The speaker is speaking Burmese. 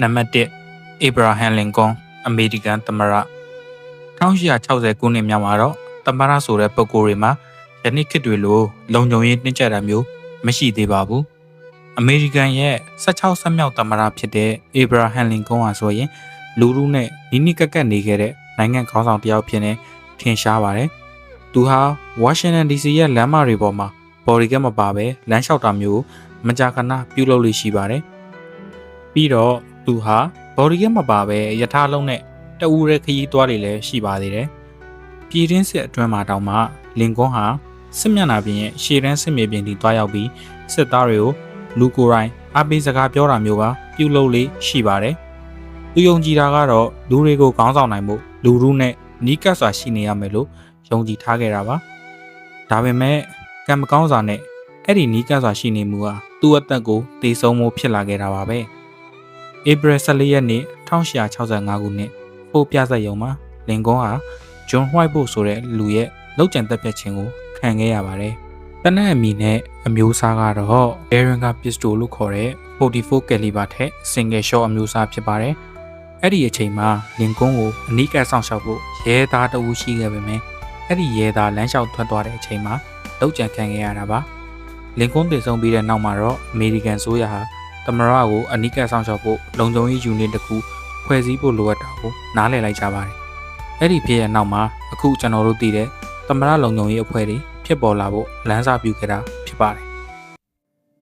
နံပါတ်1အေဗရာဟမ်လင်ကွန်အမေရိကန်သမ္မတ1860ခုနှစ်မြောက်မှာတော့သမ္မတဆိုတဲ့ပုဂ္ဂိုလ်တွေမှာယနေ့ခေတ်တွေလိုလုံခြုံရေးနှိမ့်ကျတာမျိုးမရှိသေးပါဘူးအမေရိကန်ရဲ့16ဆက်မြောက်သမ္မတဖြစ်တဲ့အေဗရာဟမ်လင်ကွန်ဟာဆိုရင်လူလူနဲ့နီးနီးကပ်ကပ်နေခဲ့တဲ့နိုင်ငံခေါင်းဆောင်တစ်ယောက်ဖြစ်နေထင်ရှားပါတယ်သူဟာဝါရှင်တန် DC ရဲ့လမ်းမတွေပေါ်မှာဘော်ဒီကတ်မပါဘဲလမ်းလျှောက်တာမျိုးမကြာခဏပြုလုပ်လို့ရှိပါတယ်ပြီးတော့ သူဟာဘော်ဒီကတ်မပါဘဲယထာလုံးနဲ့တအူရဲခရီးသွားတွေလည်းရှိပါသေးတယ်ပြည်တွင်းစစ်အတွင်းမှာတောင်မှလင်ကွန်းဟာစစ်မျက်နှာပြင်ရဲ့ရှေ့တန်းစစ်မြေပြင်ထိတွားရောက်ပြီးစစ်သားတွေကိုလူကိုယ်တိုင်အပိစကားပြောတာမျိုးပါပြုလုပ်လေးရှိပါတယ်။သူယုံကြည်တာကတော့လူတွေကိုခေါင်းဆောင်နိုင်မှုလူရုနဲ့နီးကပ်စွာရှိနေရမယ်လို့ယုံကြည်ထားခဲ့တာပါ။ဒါပေမဲ့ကံမကောင်းစွာနဲ့အဲ့ဒီနီးကပ်စွာရှိနေမှုဟာသူ့အသက်ကိုတေဆုံးမှုဖြစ်လာခဲ့တာပါပဲ။ April 14ရက်နေ့1865ခုနှစ်ပို့ပြဆက်ရုံမှာလင်ကွန်းဟာဂျွန်ဟွိုက်ဘို့ဆိုတဲ့လူရဲ့လောက်ကျန်တက်ပြတ်ခြင်းကိုခံခဲ့ရပါတယ်။တနက်အမီနဲ့အမျိုးအစားကတော့ Behringer pistol လို့ခေါ်တဲ့44 caliber ထက် single shot အမျိုးအစားဖြစ်ပါတယ်။အဲ့ဒီအချိန်မှာလင်ကွန်းကိုအနီးကပ်ဆောင်ရှောက်ဖို့ရဲသားတအူးရှိခဲ့ပေမဲ့အဲ့ဒီရဲသားလမ်းလျှောက်ထွက်သွားတဲ့အချိန်မှာလောက်ကျန်ခံခဲ့ရတာပါ။လင်ကွန်းတည်ဆုံပြီးတဲ့နောက်မှာတော့အမေရိကန်ဆိုရဟာတ မရကိုအနီးကပ်ဆောင်ရှောက်ဖို့လုံခြုံရေးယူနစ်တစ်ခုဖွဲ့စည်းဖို့လိုအပ်တာကိုနားလည်လိုက်ကြပါတယ်။အဲ့ဒီဖြစ်ရဲ့နောက်မှာအခုကျွန်တော်တို့သိတဲ့သမရလုံခြုံရေးအဖွဲ့တွေဖြစ်ပေါ်လာဖို့လမ်းစာပြုခဲ့တာဖြစ်ပါတယ်